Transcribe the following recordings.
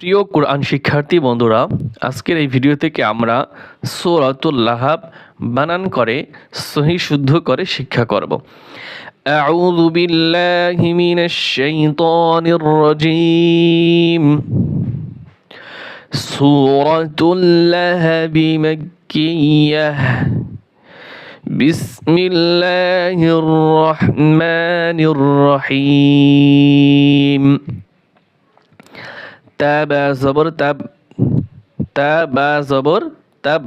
প্রিয় কোরআন শিক্ষার্থী বন্ধুরা আজকের এই ভিডিও থেকে আমরা সূরাতুল লাহাব বানান করে সহি শুদ্ধ করে শিক্ষা করব أعوذ بالله من الشيطان الرجيم سورة اللهب مكية بسم الله الرحمن الرحيم তাবা জবর তাব তাবা জবর তাব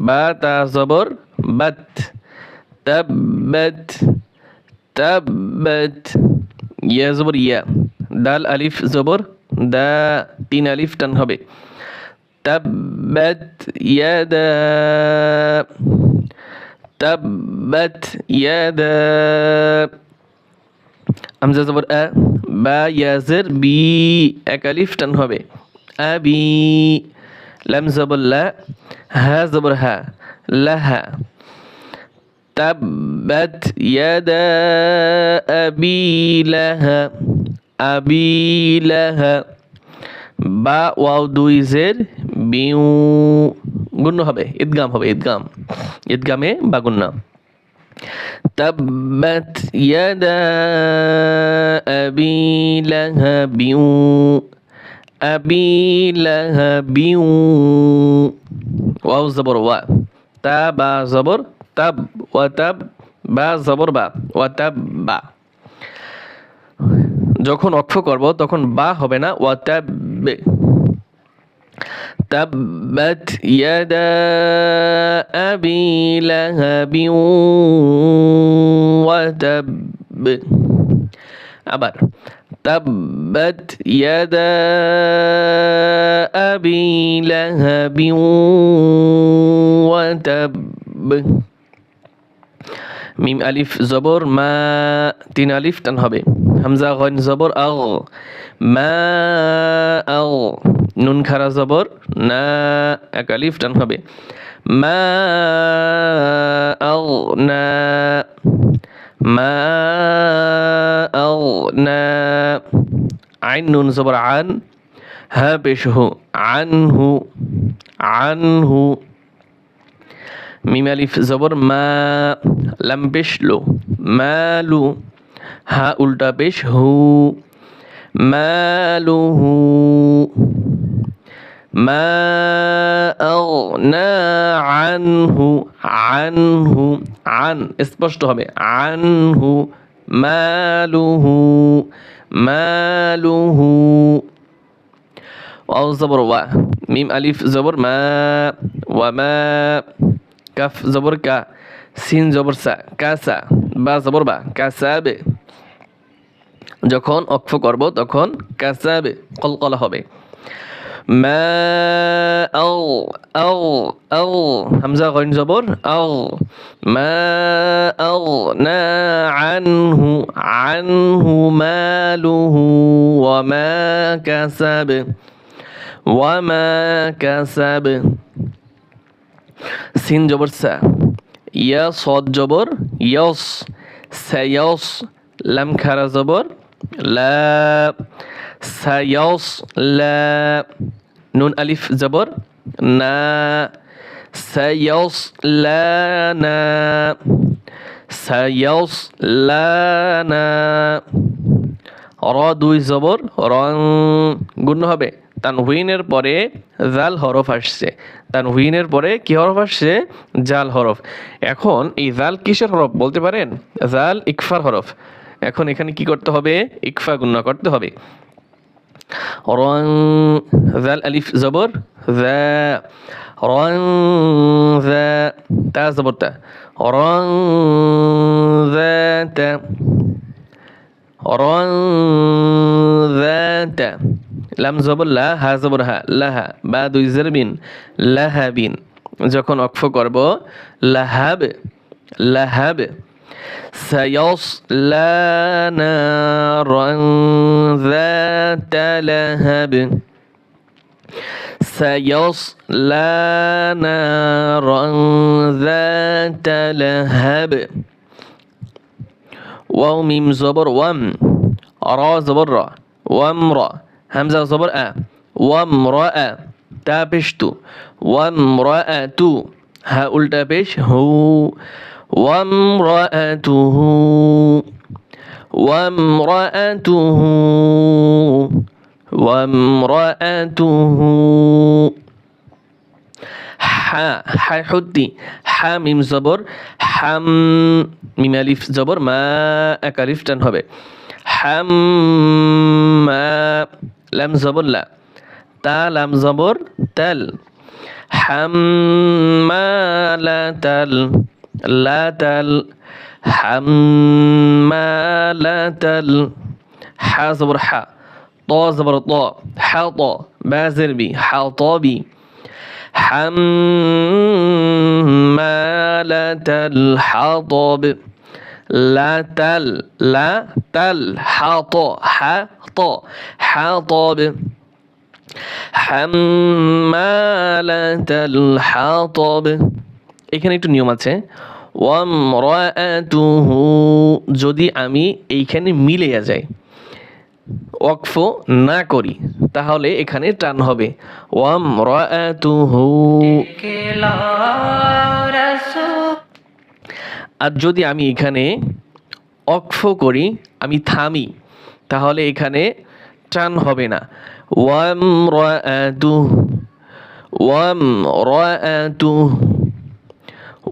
বা তা জবর বাত তাব্বাত তাব্বাত ইয়া জবর ইয়া দাল আলিফ জবর দা তিন আলিফ টান হবে তাব্বাত ইয়াদা তাব্বাত আমজা জবর আ বা, ইয়াজের, বি, এক আলিফ, টান হবে। আবি লাম জবর, লা, হা জবর, হা লাহা তাব্বাত ইয়াদা, আবি লাহা আবি লাহা বা, ওয়াও, দুই, জের, বিউ গুণ্য হবে, ঈদগাম হবে, ঈদগাম। ঈদগামে বা গুন্না تبت يدا أبي لهب أبي لهب واو زبر وا تابا زبر تب وتب বা জবর বা ওয়াতাব বা যখন অক্ষ করব তখন বা হবে না ওয়াতাব تبت يدا أبي لهب وتب আবার تبت يدا أبي لهب وتب মিম আলিফ জবর মা তিন আলিফ টান হবে হামজা গন জবর আগ মা আগ নুন খারা জবর, না, এক আলিফ টান হবে। মা না মা না, আইন, নুন, জবর, আন, হা পেশ হু আনহু আনহু মিম, আলিফ, জবর, মা, লাম লো মালু, হা, উল্টা পেশ হু মালুহু মা أغنى عنه عنه عن স্পষ্ট হবে আনহু মালুহু মালুহু ওয়াও জবর ওয়া মিম আলিফ জবর মা ওয়া মা কাফ জবর কা সিন জবর সা কাসা বা জবর বা কাসাবে যখন অক্ষ করব তখন কাসাবে কলকলা হবে মা আও আও আও হামজা গইন জবর আও মা আও না আনহু আনহু মালুহু ওয়া মা কাসাবে ওয়া মা কাসাবে সিন জবর সা ইয়া সদ জবর ইয়স সায়স লাম সায়স নুন আলিফ জবর না সায়স লা না না র দুই জবর রং গুণ হবে। তানহুইনের পরে জাল হরফ আসছে। তানহুইনের পরে কি হরফ আসছে? জাল হরফ। এখন এই জাল কিসের হরফ বলতে পারেন? জাল ইকফার হরফ। এখন এখানে কি করতে হবে? ইকফা গুন্না করতে হবে। রং জাল আলিফ জবর জা রং জা তা জবর তা রং ذات রং ذات লাম জবর লা হা জবর হা লাহা বা দুই জের বিন লাহাবিন যখন অক্ষ করব লাহাব লাহাব سيصلى نارا ذات تلهب سيصلى نارا ذات لهب. واو ميم زبر وم را زبر وامرأ همزة زبر أ. وامرا تابشتو وامرأة هقول تابش هو. وامرأته وامرأته وامرأته হা হাই হদ্দি হা মিম জবর হাম মিম আলিফ জবর মা এক আলিফ টান হবে হাম মা লাম জবর লা তা লাম জবর তাল হাম মা লা তাল লা তাল হাম মা লা তাল হা জবর হা ط زبر ط حاط بازر بي حاطبي حمالة الحطب لا تل لا تل حط حط حطب حمالة الحطب এখানে একটু নিয়ম আছে ওয়ামরাআতুহু যদি আমি এইখানে মিলে যাই, ওয়াকফ না করি, তাহলে এখানে টান হবে। ওয়াম রাতুহু আর যদি আমি এখানে অক্ফ করি, আমি থামি, তাহলে এখানে টান হবে না। Warm warm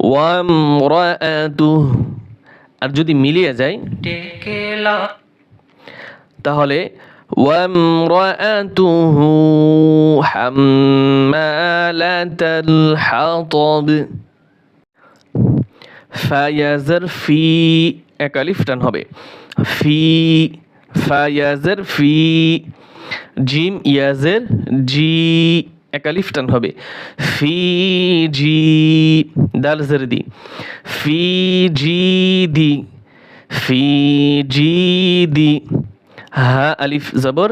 Ratu warm Ratu আর যদি মিলিয়ে যায় তাহলে وامرأته حمالة الحطب ফায়াজার ফি এক আলিফ টান হবে ফি ফায়াজার ফি জিম ইয়াজের জি এক টান হবে। ফি জি দাল জের দি ফি জি দি ফি জি দি হা আলিফ জবর,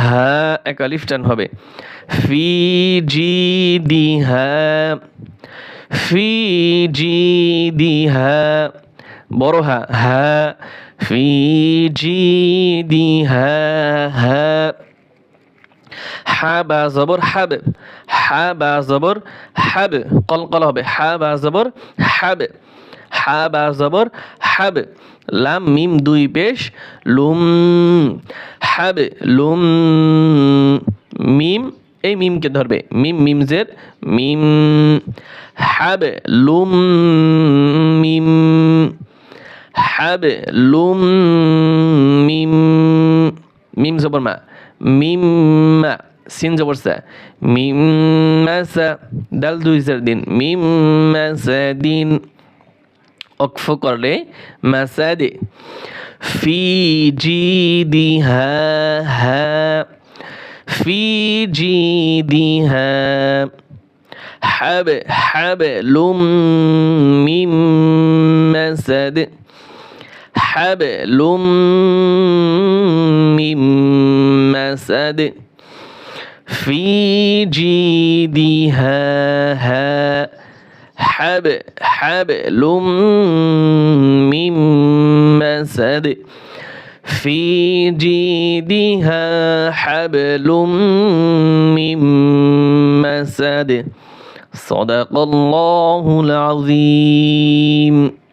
হা এক আলিফ টান হবে। ফি জি দি হা ফি জি দি হা, বড় হা হা ফি জি দি হা হা। হা বা জবর হাব হা বা জবর হাব, কলকল হবে হা বা জবর হাব হা বা জবর হাব, লাম, মিম দুই পেশ, লুম, হাব, লুম, মিম, এই মিমকে ধরবে, মিম মিমজের মিম, হাব, লুম, মিম, হাব, লুম, মিম মিম জবর মা, মিম মা। সিন জবর সা মিম মাসা দাল দুই চার দিন মিম মাসা দিন অক্ফ করলে মাসাদে ফি জিদিহা হা ফি জিদিহা حب حبل من مسد حبل من مسد في جيدها ها حب حبل من مسد. في جيدها حبل من مسد. صدق الله العظيم.